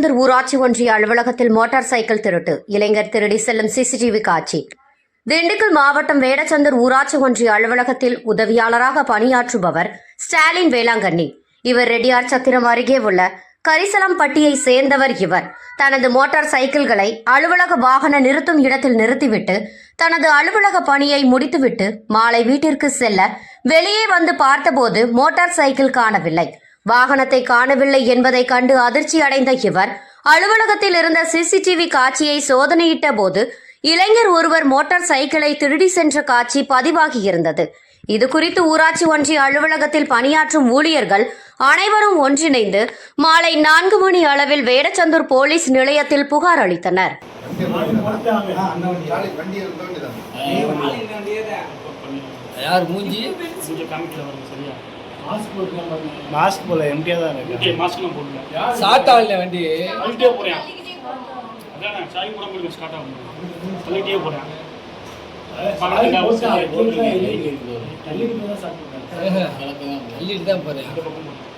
ஊராட்சி ஒன்றிய அலுவலகத்தில் மோட்டார் சைக்கிள் திருட்டு. இளைஞர் திருடி செல்லும் சிசிடிவி காட்சி. திண்டுக்கல் மாவட்டம் வேடச்சந்தூர் ஊராட்சி ஒன்றிய அலுவலகத்தில் உதவியாளராக பணியாற்றுபவர் ஸ்டாலின் வேளாங்கண்ணி. இவர் ரெட்டியார் சத்திரம் அருகே உள்ள கரிசலம்பட்டியை சேர்ந்தவர் இவர். தனது மோட்டார் சைக்கிள்களை அலுவலக வாகன நிறுத்தும் இடத்தில் நிறுத்திவிட்டு தனது அலுவலக பணியை முடித்துவிட்டு மாலை வீட்டிற்கு செல்ல வெளியே வந்து பார்த்தபோது மோட்டார் சைக்கிள் காணவில்லை. வாகனத்தை காணவில்லை என்பதை கண்டு அதிர்ச்சி அடைந்த இவர் அலுவலகத்தில் இருந்த சிசிடிவி காட்சியை சோதனையிட்ட போது இளைஞர் ஒருவர் மோட்டார் சைக்கிளை திருடி சென்ற காட்சி பதிவாகியிருந்தது. இது குறித்து ஊராட்சி ஒன்றிய அலுவலகத்தில் பணியாற்றும் ஊழியர்கள் அனைவரும் ஒன்றிணைந்து மாலை நான்கு மணி அளவில் வேடச்சந்தூர் போலீஸ் நிலையத்தில் புகார் அளித்தனர். யார் மூஞ்சி? மாஸ்க் போல எம்டியா தான் இருக்கு. மாஸ்க்லாம் போடல ஸ்டார்ட் ஆகல வண்டி. தள்ளிட்டே போறேன் அதான் சாய் கூட போடுங்க ஸ்டார்ட் ஆகும் தள்ளிட்டே போறேன் தள்ளிட்டு தான் போறேன். இந்த பக்கம் போறேன்